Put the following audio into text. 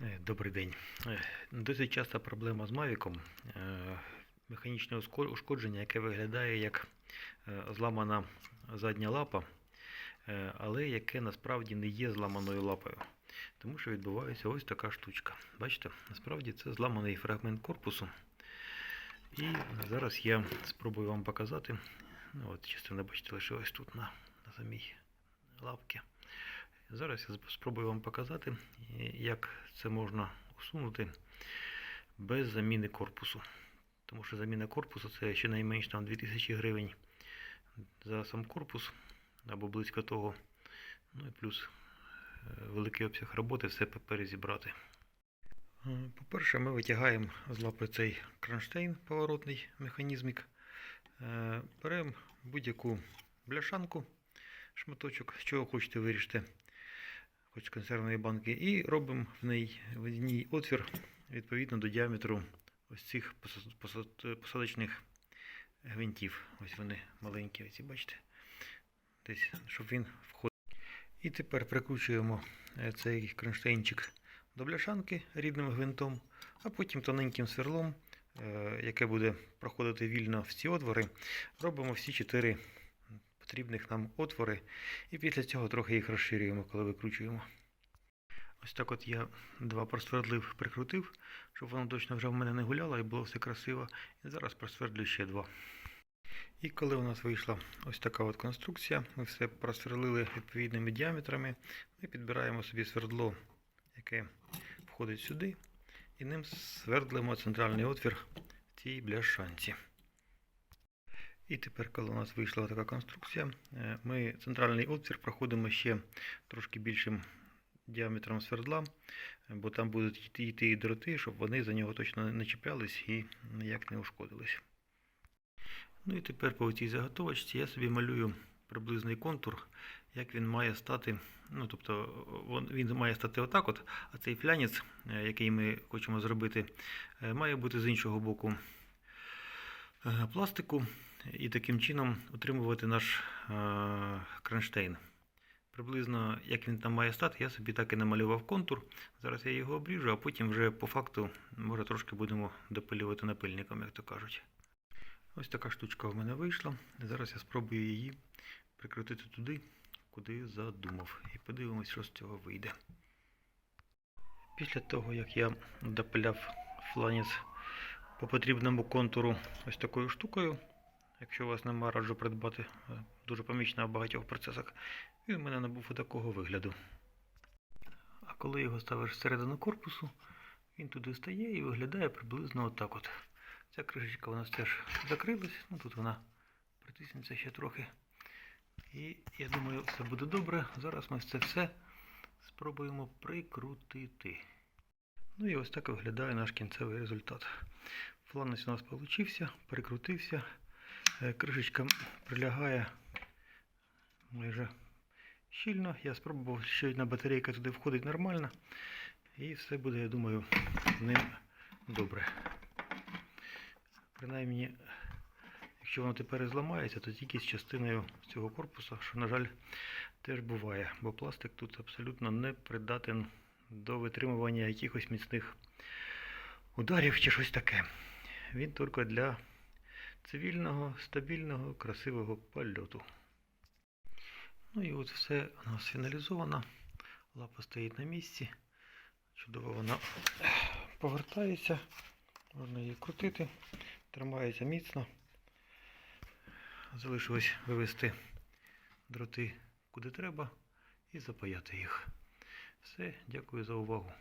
Е, Добрий день. Е, Досить часта проблема з Мавіком е, механічне ушкодження, яке виглядає як зламана задня лапа, але яке насправді не є зламаною лапою. Тому що відбувається ось така штучка. Бачите, насправді це зламаний фрагмент корпусу. І зараз я спробую вам показати. Ну, от частина, бачите, лише ось тут на, на самій лапці. Зараз я спробую вам показати, як це можна усунути без заміни корпусу. Тому що заміна корпусу це щонайменш там 2000 гривень за сам корпус або близько того. Ну і плюс е, великий обсяг роботи все перезібрати. Е, По-перше, ми витягаємо з лапи цей кронштейн, поворотний механізмик. Е, Беремо будь-яку бляшанку, шматочок, з чого хочете вирішити хоч консервної банки, і робимо в неї в ній отвір відповідно до діаметру ось цих посад- посад- посадочних гвинтів. Ось вони маленькі, ось бачите? Десь, щоб він входив. І тепер прикручуємо е, цей кронштейнчик до бляшанки рідним гвинтом, а потім тоненьким сверлом, е, яке буде проходити вільно в ці отвори, робимо всі чотири потрібних нам отвори, і після цього трохи їх розширюємо, коли викручуємо. Ось так от я два просвердлив, прикрутив, щоб воно точно вже в мене не гуляло і було все красиво. І зараз просвердлю ще два. І коли у нас вийшла ось така от конструкція, ми все просверлили відповідними діаметрами, ми підбираємо собі свердло, яке входить сюди, і ним свердлимо центральний отвір в цій бляшанці. І тепер, коли у нас вийшла така конструкція, е, ми центральний отвір проходимо ще трошки більшим діаметром свердла, бо там будуть йти, і дроти, щоб вони за нього точно не чіплялись і ніяк не ушкодились. Ну і тепер по цій заготовочці я собі малюю приблизний контур, як він має стати. Ну, тобто він має стати отак, от, а цей флянець, е, який ми хочемо зробити, е, має бути з іншого боку пластику і таким чином утримувати наш е, кронштейн. Приблизно як він там має стати, я собі так і намалював контур. Зараз я його обріжу, а потім вже по факту, може, трошки будемо допилювати напильником, як то кажуть. Ось така штучка в мене вийшла. Зараз я спробую її прикрутити туди, куди задумав. І подивимось, що з цього вийде. Після того, як я допиляв фланець по потрібному контуру ось такою штукою, якщо у вас немає, раджу придбати е, дуже помічна в багатьох процесах, він у мене набув такого вигляду. А коли його ставиш всередину корпусу, він туди стає і виглядає приблизно отак от. Ця кришечка у нас теж закрилась, ну тут вона притиснеться ще трохи. І я думаю, все буде добре. Зараз ми це все спробуємо прикрутити. Ну і ось так виглядає наш кінцевий результат. Фланець у нас получився, прикрутився. Е, Кришечка прилягає майже щільно. Я спробував, що одна батарейка туди входить нормально. І все буде, я думаю, ним добре. Принаймні, якщо воно тепер і зламається, то тільки з частиною цього корпусу, що, на жаль, теж буває, бо пластик тут абсолютно не придатен до витримування якихось міцних ударів чи щось таке. Він тільки для цивільного, стабільного, красивого польоту. Ну і от все у нас фіналізовано. Лапа стоїть на місці. Чудово вона повертається. Можна її крутити. Тримається міцно. Залишилось вивести дроти куди треба і запаяти їх. Все, дякую за увагу.